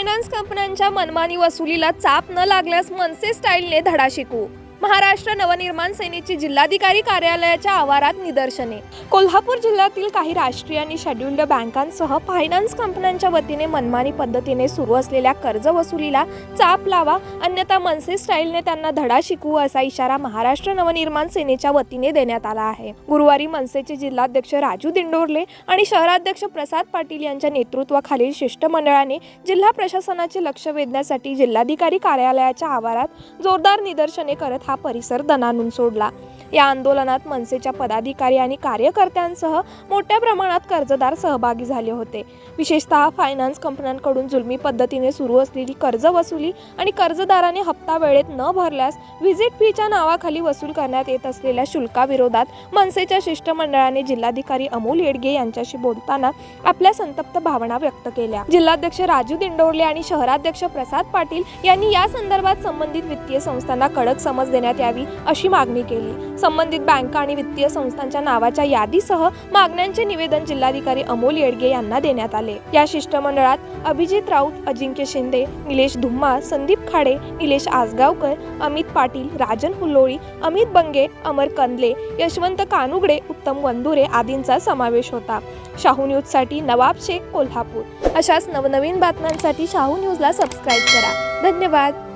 Finance कंपन्यांच्या मनमानी वसुलीला चाप न लागल्यास मनसे स्टाईलने धडा शिकू. महाराष्ट्र नवनिर्माण सेनेची जिल्हाधिकारी कार्यालयाच्या आवारात निदर्शने. कोल्हापूर जिल्ह्यातील काही राष्ट्रीय आणि शेड्युल्ड बँकांसह फायनान्स कंपन्यांच्या वतीने मनमानी पद्धतीने सुरू असलेल्या कर्ज वसुलीला चाप लावा अन्यथा मनसे स्टाईलने त्यांना धडा शिकवू असा इशारा महाराष्ट्र नवनिर्माण सेनेच्या वतीने देण्यात आला आहे. गुरुवारी मनसेचे जिल्हाध्यक्ष राजू दिंडोरले आणि शहराध्यक्ष प्रसाद पाटील यांच्या नेतृत्वाखालील शिष्टमंडळाने जिल्हा प्रशासनाचे लक्ष वेधण्यासाठी जिल्हाधिकारी कार्यालयाच्या आवारात जोरदार निदर्शने करत हा परिसर दणानून सोडला. या आंदोलनात मनसेच्या पदाधिकारी आणि कार्यकर्त्यांसह मोठ्या प्रमाणात कर्जदार सहभागी झाले होते. विशेषतः फायनान्स कंपन्यांकडून जुलमी पद्धतीने सुरू असलेली कर्ज वसुली आणि कर्जदाराने हप्ता वेळेत न भरल्यास व्हिजिट फीच्या नावाखाली वसूल करण्यात येत असलेल्या शुल्काविरोधात मनसेच्या शिष्टमंडळाने जिल्हाधिकारी अमोल येडगे यांच्याशी बोलताना आपल्या संतप्त भावना व्यक्त केल्या. जिल्हाध्यक्ष राजू दिंडोरले आणि शहराध्यक्ष प्रसाद पाटील यांनी या संदर्भात संबंधित वित्तीय संस्थांना कडक समज देण्यात यावी अशी मागणी केली. संबंधित बँका आणि वित्तीय संस्थांच्या नावाच्या यादीसह मागण्यांचे निवेदन जिल्हाधिकारी अमोल येडगे यांना देण्यात आले. या शिष्टमंडळात अभिजित राऊत अजिंक्य शिंदे निलेश धुम्मा संदीप खाडे निलेश आसगावकर अमित पाटील राजन हुल्लोळी अमित बंगे अमर कंदले यशवंत कानुगडे उत्तम वंदुरे आदींचा समावेश होता. शाहू न्यूजसाठी नवाब शेख कोल्हापूर. अशाच नवनवीन बातम्यांसाठी शाहू न्यूजला सबस्क्राईब करा. धन्यवाद.